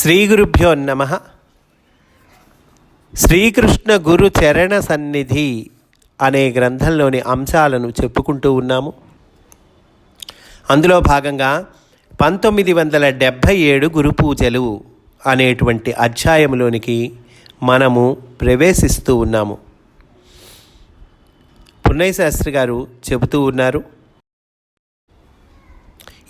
శ్రీ గురుభ్యో నమ. శ్రీకృష్ణ గురు చరణ సన్నిధి అనే గ్రంథంలోని అంశాలను చెప్పుకుంటూ ఉన్నాము. అందులో భాగంగా పంతొమ్మిది వందల డెబ్భై ఏడు గురు పూజలు అనేటువంటి అధ్యాయంలోనికి మనము ప్రవేశిస్తూ ఉన్నాము. పున్నయ్య శాస్త్రి గారు చెబుతూ ఉన్నారు.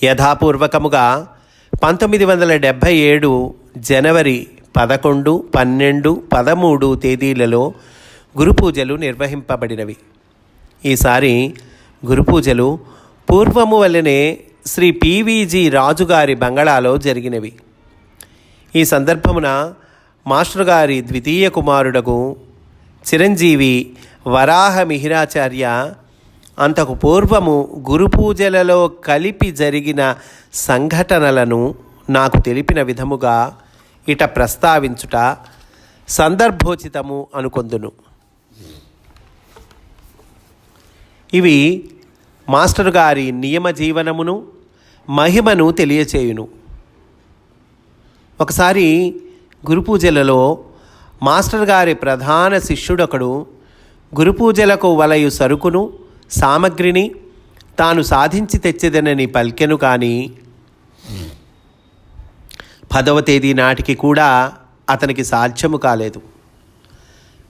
యథాపూర్వకముగా పంతొమ్మిది వందల డెబ్భై ఏడు జనవరి పదకొండు పన్నెండు పదమూడు తేదీలలో గురుపూజలు నిర్వహింపబడినవి. ఈసారి గురుపూజలు పూర్వము వల్లనే శ్రీ పివిజి రాజుగారి బంగళాలో జరిగినవి. ఈ సందర్భమున మాస్టర్ గారి ద్వితీయ కుమారుడకు చిరంజీవి వరాహ మిహిరాచార్య అంతకు పూర్వము గురుపూజలలో కలిపి జరిగిన సంఘటనలను నాకు తెలిపిన విధముగా ఇట ప్రస్తావించుట సందర్భోచితము అనుకొందును. ఇవి మాస్టర్ గారి నియమ జీవనమును మహిమను తెలియచేయును. ఒకసారి గురు పూజలలో మాస్టర్ గారి ప్రధాన శిష్యుడొకడు గురు పూజలకు వలయు సరుకును సామగ్రిని తాను సాధించి తెచ్చేదనని పలికెను కానీ పదవ తేదీ నాటికి కూడా అతనికి సాధ్యము కాలేదు.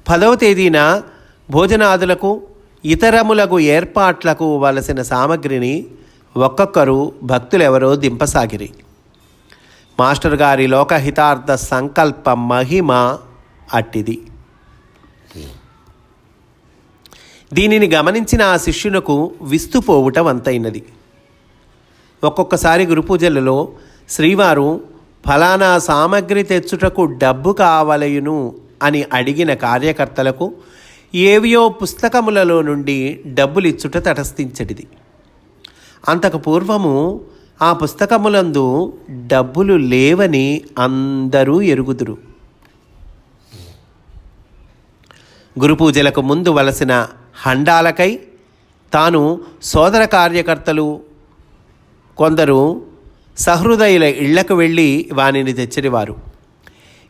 పదవ తేదీన భోజనాదులకు ఇతరములకు ఏర్పాట్లకు వలసిన సామగ్రిని ఒక్కొక్కరు భక్తులెవరో దింపసాగిరి. మాస్టర్ గారి లోకహితార్థ సంకల్ప మహిమ అట్టిది. దీనిని గమనించిన ఆ శిష్యునకు విస్తుపోవుట వంతైనది. ఒక్కొక్కసారి గురుపూజలలో శ్రీవారు ఫలానా సామగ్రి తెచ్చుటకు డబ్బు కావలయును అని అడిగిన కార్యకర్తలకు ఏవియో పుస్తకములలో నుండి డబ్బులిచ్చుట తటస్థించటిది అంతకు పూర్వము ఆ పుస్తకములందు డబ్బులు లేవని అందరూ ఎరుగుదురు. గురుపూజలకు ముందు వలసిన హండాలకై తాను సోదర కార్యకర్తలు కొందరు సహృదయుల ఇళ్ళకు వెళ్ళి వానిని తెచ్చినవారు.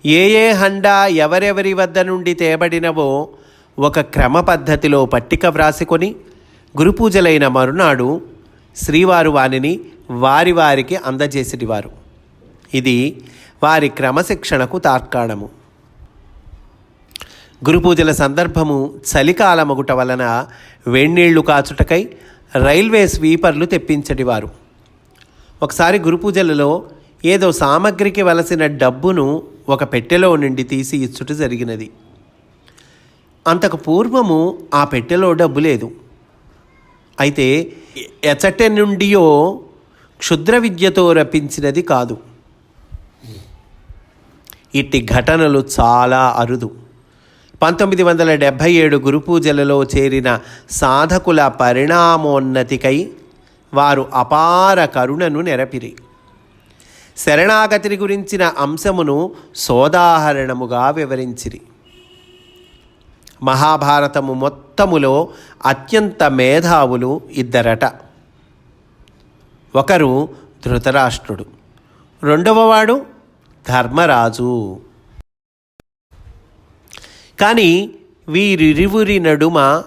ఏ ఏ హండా ఎవరెవరి వద్ద నుండి తేబడినవో ఒక క్రమ పద్ధతిలో పట్టిక వ్రాసుకొని గురుపూజలైన మరునాడు శ్రీవారు వానిని వారి వారికి అందజేసినవారు ఇది వారి క్రమశిక్షణకు తార్కాణము గురుపూజల సందర్భము చలికాలమగుట వలన వేణీళ్ళు కాచుటకై రైల్వే స్వీపర్లు తెప్పించటివారు. ఒకసారి గురుపూజలలో ఏదో సామగ్రికి వలసిన డబ్బును ఒక పెట్టెలో నుండి తీసి ఇచ్చుట జరిగినది. అంతకు పూర్వము ఆ పెట్టెలో డబ్బు లేదు. అయితే ఎచట నుండియో క్షుద్ర విద్యతో రప్పించినది కాదు. ఇట్టి ఘటనలు చాలా అరుదు. పంతొమ్మిది వందల డెబ్భై ఏడు గురుపూజలలో చేరిన సాధకుల పరిణామోన్నతికై వారు అపార కరుణను నెరపిరి. శరణాగతిని గురించిన అంశమును సోదాహరణముగా వివరించిరి. మహాభారతము మొత్తములో అత్యంత మేధావులు ఇద్దరట. ఒకరు ధృతరాష్ట్రుడు రెండవవాడు ధర్మరాజు. కానీ వీరిరువురి నడుమ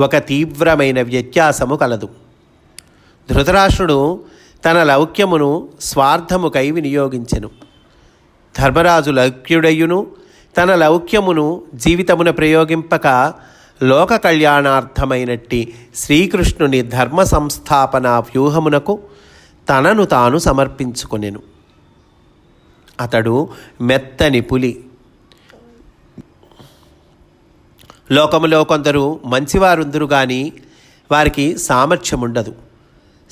ఒక తీవ్రమైన వ్యత్యాసము కలదు. ధృతరాష్ట్రుడు తన లౌక్యమును స్వార్థముకై వినియోగించెను. ధర్మరాజు లౌక్యుడయ్యును తన లౌక్యమును జీవితమున ప్రయోగింపక లోక కళ్యాణార్థమైనట్టి శ్రీకృష్ణుని ధర్మ సంస్థాపన వ్యూహమునకు తనను తాను సమర్పించుకొనెను. అతడు మెత్తని పులి. లోకములో కొందరు మంచివారుందరు కానీ వారికి సామర్థ్యం ఉండదు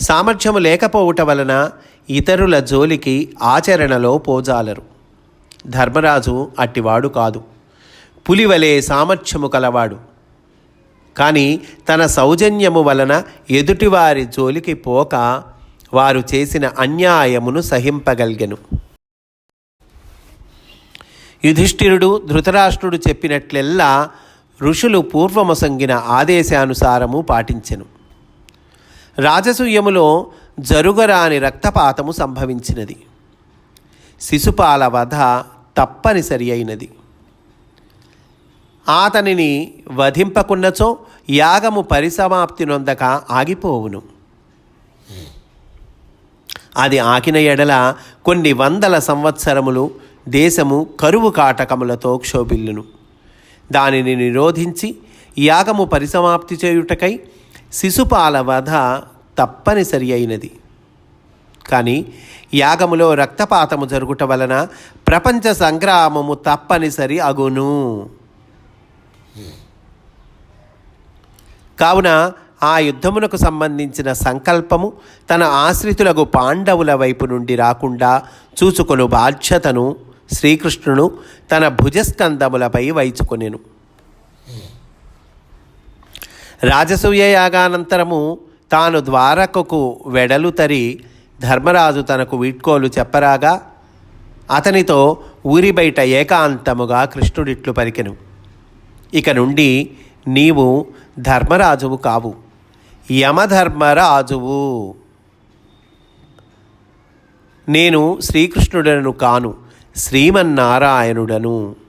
సామర్థ్యము లేకపోవుట వలన ఇతరుల జోలికి ఆచరణలో పోజాలరు. ధర్మరాజు అట్టివాడు కాదు. పులివలే సామర్థ్యము కలవాడు. కానీ తన సౌజన్యము వలన ఎదుటివారి జోలికి పోక వారు చేసిన అన్యాయమును సహింపగలిగెను. యుధిష్ఠిరుడు ధృతరాష్ట్రుడు చెప్పినట్లెల్లా ఋషులు పూర్వమసంగిన ఆదేశానుసారము పాటించెను. రాజసూయములో జరుగరాని రక్తపాతము సంభవించినది. శిశుపాల వధ తప్పనిసరి అయినది. ఆతనిని వధింపకున్నచో యాగము పరిసమాప్తి నొందక ఆగిపోవును. అది ఆకిన ఎడల కొన్ని వందల సంవత్సరములు దేశము కరువు కాటకములతో క్షోభిల్లును. దానిని నిరోధించి యాగము పరిసమాప్తి చేయుటకై శిశుపాల వధ తప్పనిసరి అయినది. కానీ యాగములో రక్తపాతము జరుగుట వలన ప్రపంచ సంగ్రామము తప్పనిసరి అగును. కావున ఆ యుద్ధమునకు సంబంధించిన సంకల్పము తన ఆశ్రితులకు పాండవుల వైపు నుండి రాకుండా చూచుకొను బాధ్యతను శ్రీకృష్ణుడు తన భుజస్కందములపై వైచుకొనెను. రాజసూయ యాగానంతరము తాను ద్వారకకు వెడలు తరి ధర్మరాజు తనకు వీడ్కోలు చెప్పరాగా అతనితో ఊరి బయట ఏకాంతముగా కృష్ణుడిట్లు పలికెను. ఇక నుండి నీవు ధర్మరాజువు కావు. యమధర్మరాజువు. నేను శ్రీకృష్ణుడను కాను శ్రీమన్నారాయణుడను.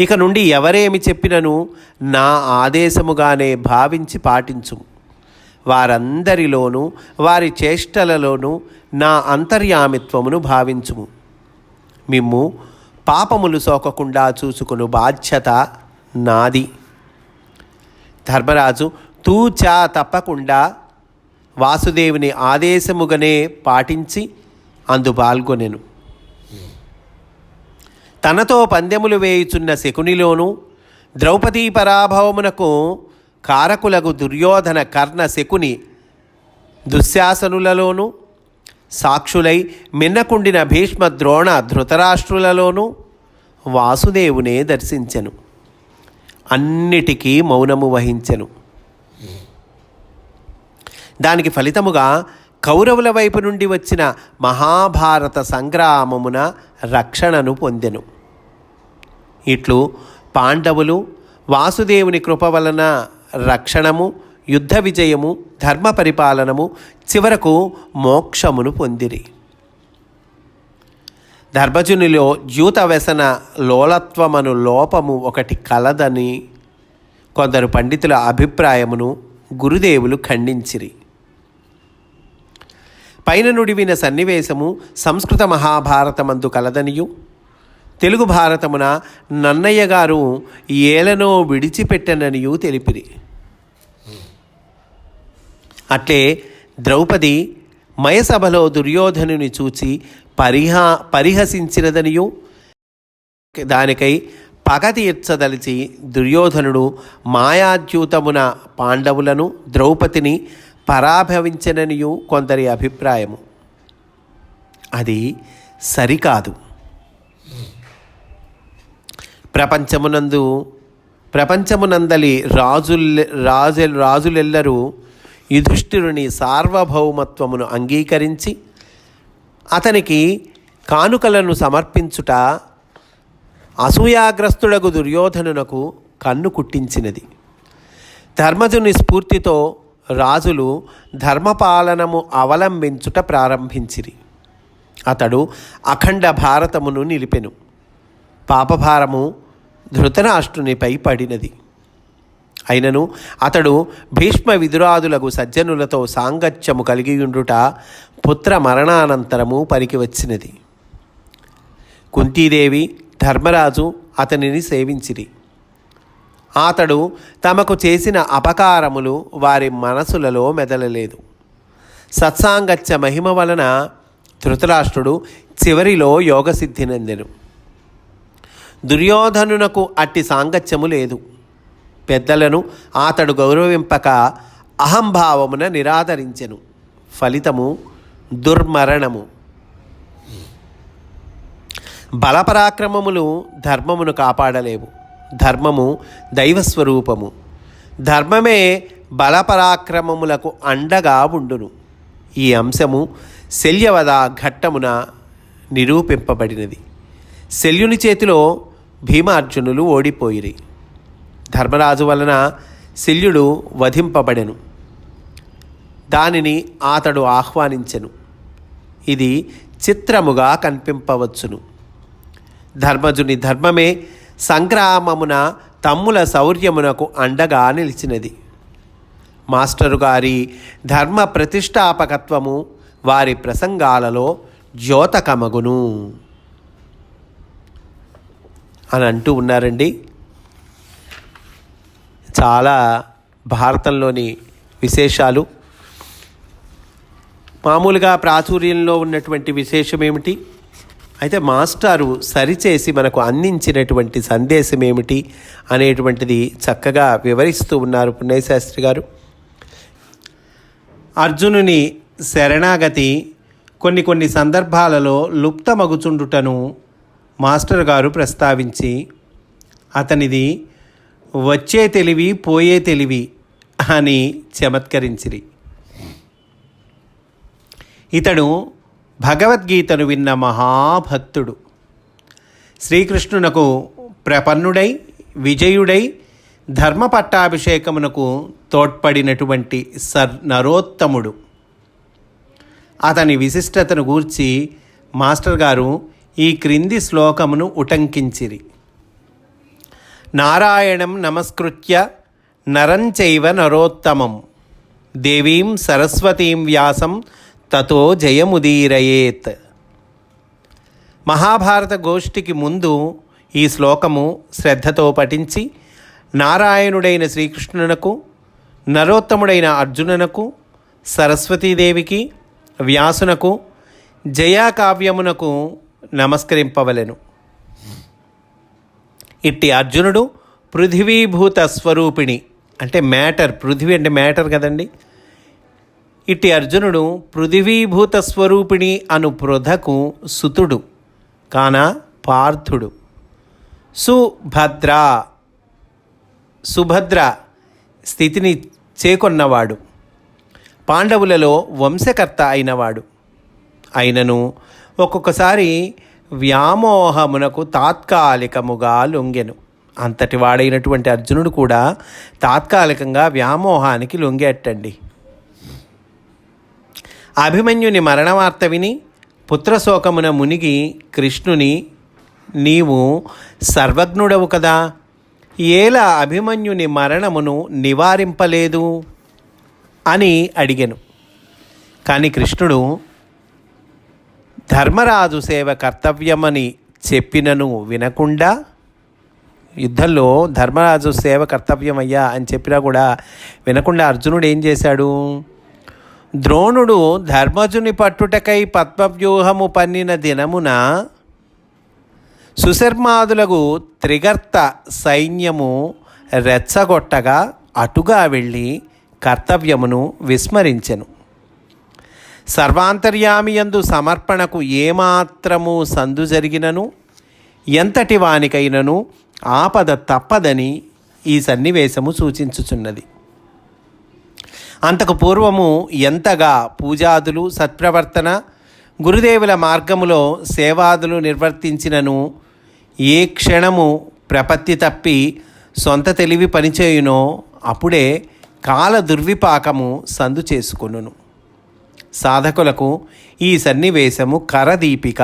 ఇక నుండి ఎవరేమి చెప్పినను నా ఆదేశముగానే భావించి పాటించు. వారందరిలోనూ వారి చేష్టలలోనూ నా అంతర్యామిత్వమును భావించుము మిమ్ము పాపములు సోకకుండా చూసుకును బాధ్యత నాది. ధర్మరాజు తూచా తప్పకుండా వాసుదేవుని ఆదేశముగానే పాటించి అందు పాల్గొనెను. తనతో పందెములు వేయుచున్న శకునిలోను ద్రౌపదీ పరాభవమునకు కారకులకు దుర్యోధన కర్ణ శకుని దుశ్శాసనులలోనూ సాక్షులై మిన్నకుండిన భీష్మ ద్రోణ ధృతరాష్ట్రులలోనూ వాసుదేవునే దర్శించెను. అన్నిటికీ మౌనము వహించెను. దానికి ఫలితముగా కౌరవుల వైపు నుండి వచ్చిన మహాభారత సంగ్రామమున రక్షణను పొందెను. ఇట్లు పాండవులు వాసుదేవుని కృప వలన రక్షణము యుద్ధ విజయము ధర్మ పరిపాలనము చివరకు మోక్షమును పొందిరి. ధర్మజునిలో జ్యూత వ్యసన లోలత్వమను లోపము ఒకటి కలదని కొందరు పండితుల అభిప్రాయమును గురుదేవులు ఖండించిరి. పైన నుడివిన సన్నివేశము సంస్కృత మహాభారతమందు కలదనియు తెలుగు భారతమున నన్నయ్య గారు ఏలనో విడిచిపెట్టననియు తెలిపిరి. అట్లే ద్రౌపది మయసభలో దుర్యోధనుని చూచి పరిహా పరిహసించినదనియు. దానికై పగ తీర్చదలిచి దుర్యోధనుడు మాయాద్యూతమున పాండవులను ద్రౌపదిని పరాభవించననియు కొందరి అభిప్రాయము. అది సరికాదు. ప్రపంచమునందు ప్రపంచమునందలి రాజుల్ రాజు రాజులెల్లరూ యుధిష్ఠిరుని సార్వభౌమత్వమును అంగీకరించి అతనికి కానుకలను సమర్పించుట అసూయాగ్రస్తుడగు దుర్యోధనునకు కన్ను కుట్టించినది. ధర్మజుని స్ఫూర్తితో రాజులు ధర్మపాలనము అవలంబించుట ప్రారంభించిరి. అతడు అఖండ భారతమును నిలిపెను. పాపభారము ధృతరాష్ట్రునిపై పడినది. అయినను అతడు భీష్మ విదురాదులకు సజ్జనులతో సాంగత్యము కలిగియుండుట పుత్ర మరణానంతరము పనికి వచ్చినది. కుంతీదేవి ధర్మరాజు అతనిని సేవించిరి. అతడు తమకు చేసిన అపకారములు వారి మనసులలో మెదలలేదు. సత్సాంగత్య మహిమ వలన ధృతరాష్ట్రుడు చివరిలో యోగసిద్ధినందెను దుర్యోధనునకు అట్టి సాంగత్యము లేదు. పెద్దలను అతడు గౌరవింపక అహంభావమున నిరాదరించెను. ఫలితము దుర్మరణము. బలపరాక్రమములు ధర్మమును కాపాడలేవు. ధర్మము దైవస్వరూపము. ధర్మమే బలపరాక్రమములకు అండగా ఉండును. ఈ అంశము శల్యవద ఘట్టమున నిరూపింపబడినది. శల్యుని చేతిలో భీమార్జునులు ఓడిపోయిరి. ధర్మరాజు వలన శల్యుడు వధింపబడెను. దానిని అతడు ఆహ్వానించెను. ఇది చిత్రముగా కనిపింపవచ్చును. ధర్మజుని ధర్మమే సంగ్రామమున తమ్ముల శౌర్యమునకు అండగా నిలిచినది. మాస్టరు గారి ధర్మ ప్రతిష్టాపకత్వము వారి ప్రసంగాలలో జ్యోతకమగును. అని అంటూ ఉన్నారండి. చాలా భారతంలోని విశేషాలు. మామూలుగా ప్రాచుర్యంలో ఉన్నటువంటి విశేషం ఏమిటి అయితే మాస్టారు సరిచేసి మనకు అందించినటువంటి సందేశం ఏమిటి అనేటువంటిది చక్కగా వివరిస్తూ ఉన్నారు పుణ్యశాస్త్రి గారు. అర్జునుని శరణాగతి కొన్ని కొన్ని సందర్భాలలో లుప్తమగుచుండుటను మాస్టర్ గారు ప్రస్తావించి అతనిది వచ్చే తెలివి పోయే తెలివి అని చమత్కరించిరి. ఇతడు భగవద్గీతను విన్న మహాభక్తుడు. శ్రీకృష్ణునకు ప్రపన్నుడై విజయుడై ధర్మ పట్టాభిషేకమునకు తోడ్పడినటువంటి సర్ నరోత్తముడు. అతని విశిష్టతను గూర్చి మాస్టర్ గారు ఈ క్రింది శ్లోకమును ఉటంకించిరి. నారాయణం నమస్కృత్య నరంచైవ నరోత్తమం. దేవీం సరస్వతీం వ్యాసం తతో జయముదీరయేత్. మహాభారత గోష్ఠికి ముందు ఈ శ్లోకము శ్రద్ధతో పఠించి నారాయణుడైన శ్రీకృష్ణునకు నరోత్తముడైన అర్జునునకు సరస్వతీదేవికి వ్యాసునకు జయాకావ్యమునకు నమస్కరింపవలెను. ఇట్టి అర్జునుడు పృథివీభూత స్వరూపిణి. అంటే మ్యాటర్ పృథివీ అంటే మ్యాటర్ కదండి. ఇట్టి అర్జునుడు పృథివీభూత స్వరూపిణి అను పృథకు సుతుడు కాన పార్థుడు. సుభద్ర సుభద్ర స్థితిని చేకొన్నవాడు. పాండవులలో వంశకర్త అయినవాడు. అయినను ఒక్కొక్కసారి వ్యామోహమునకు తాత్కాలికముగా లొంగెను. అంతటి వాడైనటువంటి అర్జునుడు కూడా తాత్కాలికంగా వ్యామోహానికి లొంగేటండి. అభిమన్యుని మరణవార్త విని పుత్రశోకమున మునిగి కృష్ణుని నీవు సర్వజ్ఞుడవు కదా. ఏలా అభిమన్యుని మరణమును నివారింపలేదు? అని అడిగాను. కానీ కృష్ణుడు ధర్మరాజు సేవ కర్తవ్యమని చెప్పినను వినకుండా యుద్ధంలో ధర్మరాజు సేవ కర్తవ్యమయ్యా అని చెప్పినా కూడా వినకుండా అర్జునుడు ఏం చేశాడు? ద్రోణుడు ధర్మజుని పట్టుటకై పద్మవ్యూహము పన్నిన దినమున సుశర్మాదులకు త్రిగర్త సైన్యము రెచ్చగొట్టగా అటుగా వెళ్ళి కర్తవ్యమును విస్మరించెను. సర్వాంతర్యామియందు సమర్పణకు ఏమాత్రము సందు జరిగినను? ఎంతటి వానికైనను? ఆపద తప్పదని ఈ సన్నివేశము సూచించుచున్నది. అంతకు పూర్వము ఎంతగా పూజాదులు సత్ప్రవర్తన గురుదేవుల మార్గములో సేవాదులు నిర్వర్తించినను ఏ క్షణము ప్రపత్తి తప్పి సొంత తెలివి పనిచేయునో అప్పుడే కాల దుర్విపాకము సందు చేసుకొనును. సాధకులకు ఈ సన్నివేశము కరదీపిక.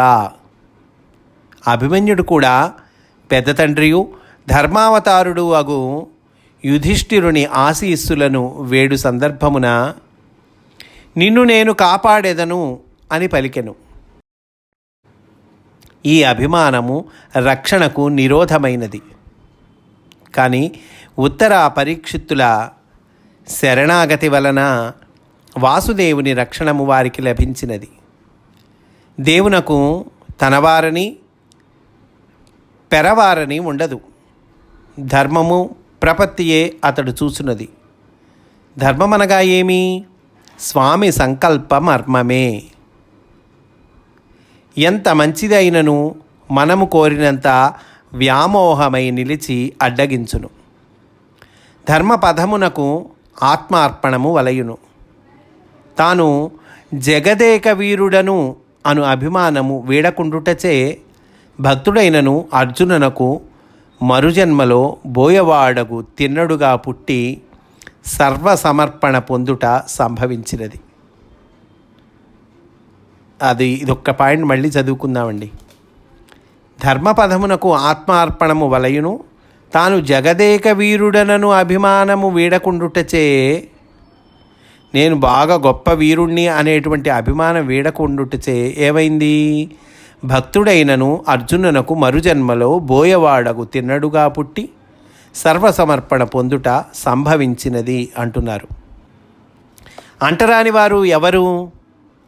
అభిమన్యుడు కూడా పెద్ద తండ్రియు ధర్మావతారుడు అగు యుధిష్ఠిరుని ఆశీస్సులను వేడు సందర్భమున నిన్ను నేను కాపాడేదను అని పలికెను. ఈ అభిమానము రక్షణకు నిరోధమైనది. కానీ ఉత్తర పరీక్షిత్తుల శరణాగతి వలన వాసుదేవుని రక్షణము వారికి లభించినది. దేవునకు తనవారని పెరవారని ఉండదు. ధర్మము ప్రపత్తియే అతడు చూసినది. ధర్మమనగా ఏమి? స్వామి సంకల్ప మర్మమే. ఎంత మంచిదైనను మనము కోరినంత వ్యామోహమై నిలిచి అడ్డగించును. ధర్మపథమునకు ఆత్మార్పణము వలయును. తాను జగదేక వీరుడను అను అభిమానము వీడకుండుటచే భక్తుడైనను అర్జునునకు మరుజన్మలో బోయవాడగు తిన్నడుగా పుట్టి సర్వసమర్పణ పొందుట సంభవించినది. అది ఇదొక్క పాయింట్ మళ్ళీ చదువుకుందామండి. ధర్మపదమునకు ఆత్మార్పణము వలయును తాను జగదేక వీరుడనను అభిమానము వీడకుండుటచే నేను బాగా గొప్ప వీరుణ్ణి అనేటువంటి అభిమానం వీడకుండుటచే ఏమైంది? భక్తుడైనను అర్జునునకు మరుజన్మలో బోయవాడగు తిన్నడుగా పుట్టి సర్వసమర్పణ పొందుట సంభవించినది అంటున్నారు. అంటరాని వారు ఎవరు?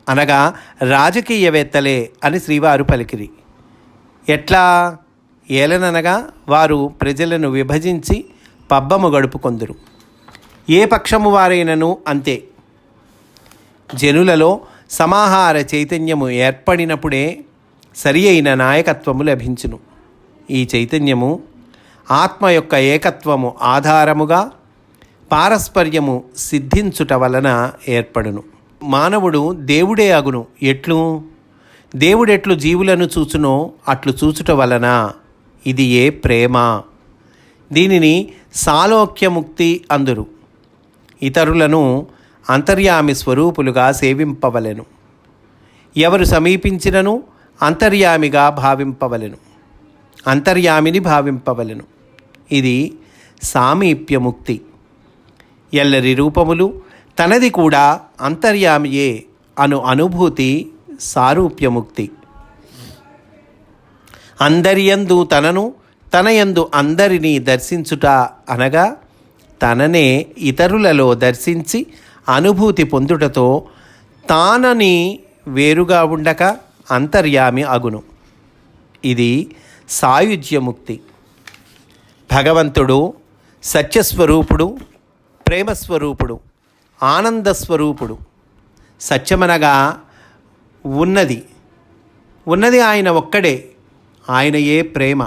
అనగా రాజకీయవేత్తలే అని శ్రీవారు పలికిరి. ఎట్లా? ఏలననగా వారు ప్రజలను విభజించి పబ్బము గడుపుకొందురు. ఏ పక్షము వారైనను? అంతే. జనులలో సమాహార చైతన్యము ఏర్పడినప్పుడే సరి అయిన నాయకత్వము లభించును. ఈ చైతన్యము ఆత్మ యొక్క ఏకత్వము ఆధారముగా పారస్పర్యము సిద్ధించుట వలన ఏర్పడును. మానవుడు దేవుడే అగును. ఎట్లు? దేవుడెట్లు జీవులను చూచునో అట్లు చూచుట వలన ఇది ఏ ప్రేమ? దీనిని సాలోక్యముక్తి అందురు. ఇతరులను అంతర్యామి స్వరూపులుగా సేవింపవలెను. ఎవరు సమీపించినను అంతర్యామిగా భావింపవలెను. అంతర్యామిని భావింపవలెను. ఇది సామీప్యముక్తి. ఎల్లరి రూపములు తనది కూడా అంతర్యామియే అను అనుభూతి సారూప్యముక్తి. అందరియందు తనను తనయందు అందరినీ దర్శించుట అనగా తననే ఇతరులలో దర్శించి అనుభూతి పొందుటతో తానని వేరుగా ఉండక అంతర్యామి అగును. ఇది సాయుజ్యముక్తి. భగవంతుడు సత్యస్వరూపుడు ప్రేమస్వరూపుడు ఆనందస్వరూపుడు. సత్యమనగా ఉన్నది. ఉన్నది ఆయన ఒక్కడే. ఆయనయే ప్రేమ.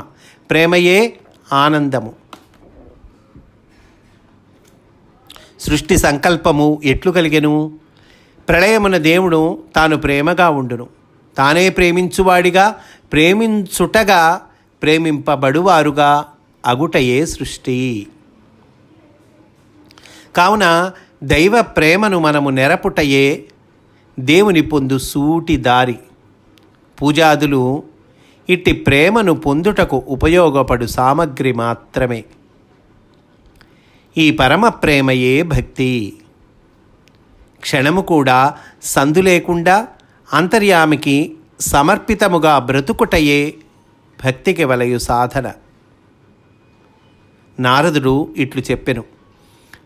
ప్రేమయే ఆనందము. సృష్టి సంకల్పము ఎట్లు కలిగెను? ప్రళయమున దేవుడు తాను ప్రేమగా ఉండును. తానే ప్రేమించువాడిగా ప్రేమించుటగా ప్రేమింపబడువారుగా అగుటయే సృష్టి. కావున దైవ ప్రేమను మనము నెరపుటయే దేవుని పొందు సూటి దారి. పూజాదులు ఇట్టి ప్రేమను పొందుటకు ఉపయోగపడు సామగ్రి మాత్రమే. ఈ పరమ ప్రేమయే భక్తి. క్షణము కూడా సందు లేకుండా అంతర్యామికి సమర్పితముగా బ్రతుకుటయే భక్తికి వలయు సాధన. నారదుడు ఇట్లు చెప్పెను.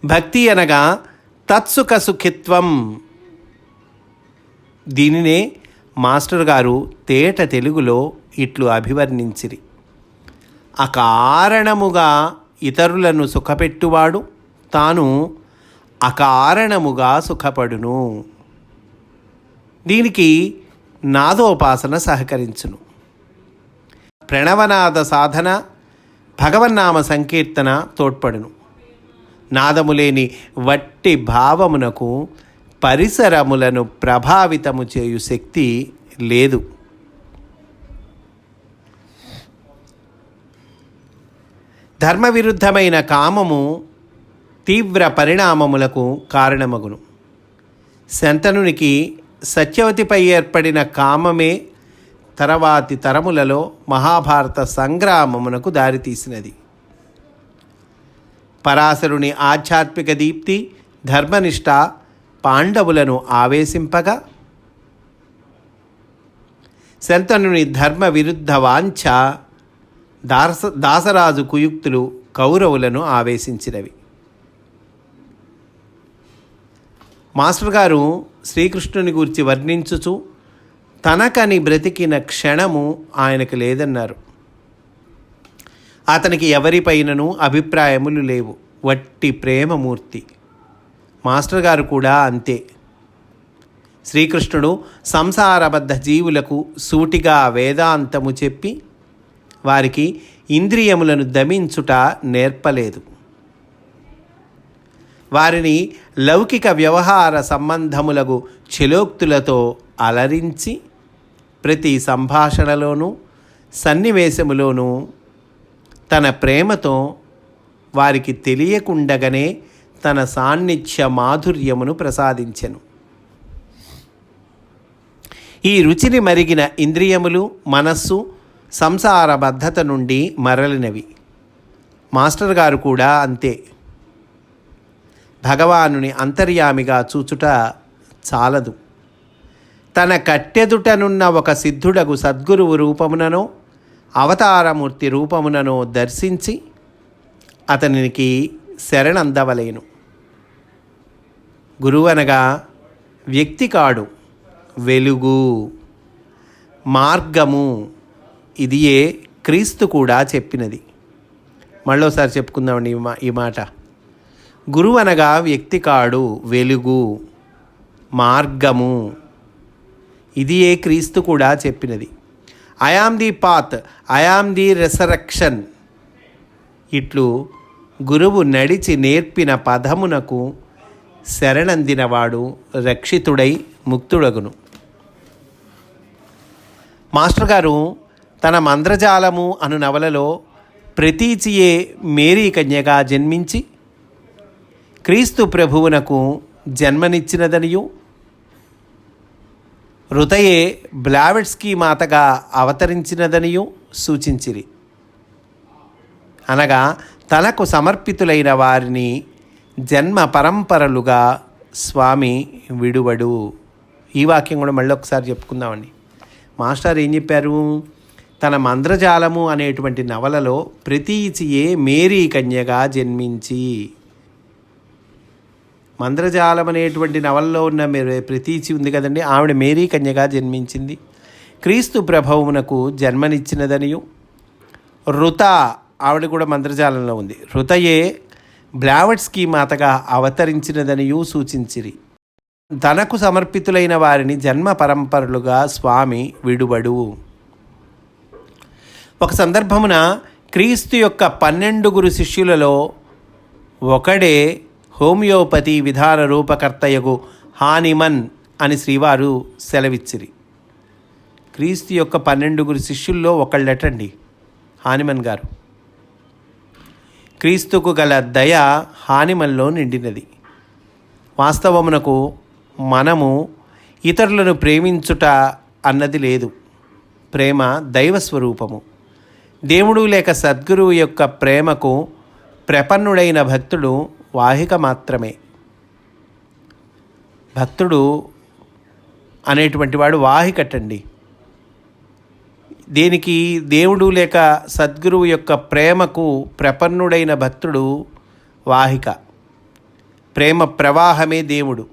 భక్తి అనగా తత్సుఖ సుఖిత్వం. దీనినే మాస్టర్ గారు తేట తెలుగులో ఇట్లు అభివర్ణించిరి. అకారణముగా ఇతరులను సుఖపెట్టువాడు తాను అకారణముగా సుఖపడును. దీనికి నాదోపాసన సహకరించును. ప్రణవనాద సాధన భగవన్నామ సంకీర్తన తోడ్పడును. నాదము లేని వట్టి భావమునకు పరిసరములను ప్రభావితము చేయు శక్తి లేదు. ధర్మవిరుద్ధమైన కామము తీవ్ర పరిణామములకు కారణమగును. శంతనునికి సత్యవతిపై ఏర్పడిన కామమే తర్వాతి తరములలో మహాభారత సంగ్రామమునకు దారితీసినది. పరాశరుని ఆధ్యాత్మిక దీప్తి ధర్మనిష్ట పాండవులను ఆవేశింపగా శంతనుని ధర్మ విరుద్ధ వాంఛ దాస దాసరాజు కుయుక్తులు కౌరవులను ఆవేశించినవి. మాస్టర్ గారు శ్రీకృష్ణుని గురించి వర్ణించుచు తనకని బ్రతికిన క్షణము ఆయనకు లేదన్నారు. అతనికి ఎవరిపైనను అభిప్రాయములు లేవు. వట్టి ప్రేమమూర్తి. మాస్టర్ గారు కూడా అంతే. శ్రీకృష్ణుడు సంసారబద్ధ జీవులకు సూటిగా వేదాంతము చెప్పి వారికి ఇంద్రియములను దమించుట నేర్పలేదు. వారిని లౌకిక వ్యవహార సంబంధములకు చెలోక్తులతో అలరించి ప్రతి సంభాషణలోనూ సన్నివేశములోనూ తన ప్రేమతో వారికి తెలియకుండగానే తన సాన్నిధ్య మాధుర్యమును ప్రసాదించెను. ఈ రుచిని మరిగిన ఇంద్రియములు మనస్సు సంసార బద్ధత నుండి మరలినవి. మాస్టర్ గారు కూడా అంతే. భగవానుని అంతర్యామిగా చూచుట చాలదు. తన కట్టెదుటనున్న ఒక సిద్ధుడగు సద్గురువు రూపముననో అవతారమూర్తి రూపముననో దర్శించి అతనికి శరణందవలేను. గురువనగా వ్యక్తి కాడు వెలుగు మార్గము ఇదియే క్రీస్తు కూడా చెప్పినది. మళ్ళోసారి చెప్పుకుందామండి ఈ మా ఈ మాట. గురువు అనగా వ్యక్తి కాడు వెలుగు మార్గము. ఇది ఏ క్రీస్తు కూడా చెప్పినది. I am the path I am the resurrection ఇట్లు గురువు నడిచి నేర్పిన పదమునకు శరణందినవాడు రక్షితుడై ముక్తుడగును. మాస్టర్ గారు తన మంద్రజాలము అను నవలలో ప్రతీచియే మేరీ కన్యగా జన్మించి క్రీస్తు ప్రభువునకు జన్మనిచ్చినదనియు. ఋతయే బ్లావెట్స్కీ మాతగా అవతరించినదనియు సూచించిరి. అనగా తనకు సమర్పితులైన వారిని జన్మ పరంపరలుగా స్వామి విడువడు. ఈ వాక్యం కూడా మళ్ళీ ఒకసారి చెప్పుకుందామండి. మాస్టర్ ఏం చెప్పారు? తన మంద్రజాలము అనేటువంటి నవలలో ప్రతీచియే మేరీ కన్యగా జన్మించి మంద్రజాలం అనేటువంటి నవలలో ఉన్న మీరు ప్రతీచి ఉంది కదండి ఆవిడ మేరీ కన్యగా జన్మించింది. క్రీస్తు ప్రభవునకు జన్మనిచ్చినదనియు. రుత ఆవిడ కూడా మంత్రజాలంలో ఉంది. రుతయే బ్లావట్స్కి మాతగా అవతరించినదనియు సూచించిరి. తనకు సమర్పితులైన వారిని జన్మ పరంపరలుగా స్వామి విడుబడు. ఒక సందర్భమున క్రీస్తు యొక్క పన్నెండుగురు శిష్యులలో ఒకడే హోమియోపతి విధాన రూపకర్తయగు హానిమన్ అని శ్రీవారు సెలవిచ్చిరి. క్రీస్తు యొక్క పన్నెండుగురు శిష్యుల్లో ఒకళ్ళటండి హానిమన్ గారు. క్రీస్తుకు గల దయ హానిమన్లో నిండినది. వాస్తవమునకు మనము ఇతరులను ప్రేమించుట అన్నది లేదు. ప్రేమ దైవ స్వరూపము దేవుడు లేక సద్గురువు యొక్క ప్రేమకు ప్రపన్నుడైన భక్తుడు వాహిక మాత్రమే. భక్తుడు అనేటువంటి వాడు వాహికటండి. దీనికి దేవుడు లేక సద్గురువు యొక్క ప్రేమకు ప్రపన్నుడైన భక్తుడు వాహిక. ప్రేమ ప్రవాహమే దేవుడు.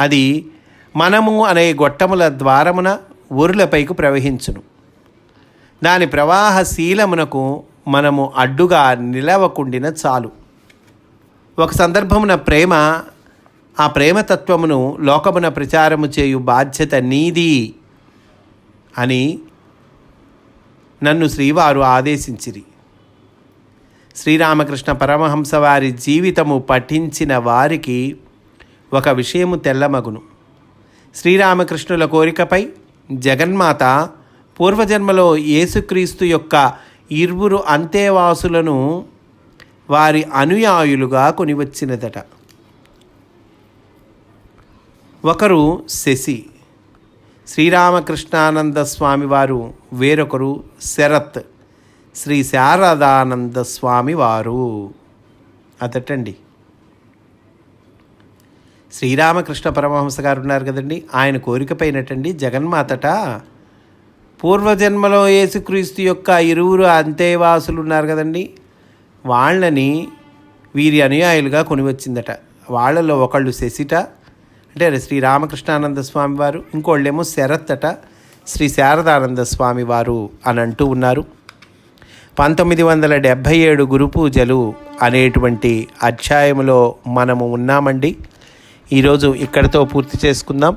అది మనము అనే గొట్టముల ద్వారమున ఊరులపైకి ప్రవహించును. దాని ప్రవాహశీలమునకు మనము అడ్డుగా నిలవకుండిన చాలు. ఒక సందర్భమున ప్రేమ ఆ ప్రేమతత్వమును లోకమున ప్రచారము చేయు బాధ్యత నీది అని నన్ను శ్రీవారు ఆదేశించిరి. శ్రీరామకృష్ణ పరమహంస వారి జీవితము పఠించిన వారికి ఒక విషయము తెల్లమగును. శ్రీరామకృష్ణుల కోరికపై జగన్మాత పూర్వజన్మలో యేసుక్రీస్తు యొక్క ఇరువురు అంతేవాసులను వారి అనుయాయులుగా కొనివచ్చినదట. ఒకరు శశి శ్రీరామకృష్ణానంద స్వామి వారు వేరొకరు శరత్ శ్రీ శారదానంద స్వామి వారు అదటండి శ్రీరామకృష్ణ పరమహంస గారు ఉన్నారు కదండి ఆయన కోరికపైనటండి జగన్మాతట పూర్వజన్మలో యేసుక్రీస్తు యొక్క ఇరువురు అంతేవాసులు ఉన్నారు కదండి. వాళ్ళని వీరి అనుయాయులుగా కొనివచ్చిందట. వాళ్ళలో ఒకళ్ళు శశిట అంటే శ్రీ రామకృష్ణానంద స్వామి వారు ఇంకోళ్ళేమో శరత్ అట శ్రీ శారదానంద స్వామి వారు అని అంటూ ఉన్నారు. పంతొమ్మిది వందల డెబ్భై ఏడు గురు పూజలు అనేటువంటి అధ్యాయంలో మనము ఉన్నామండి. ఈరోజు ఇక్కడితో పూర్తి చేసుకుందాం.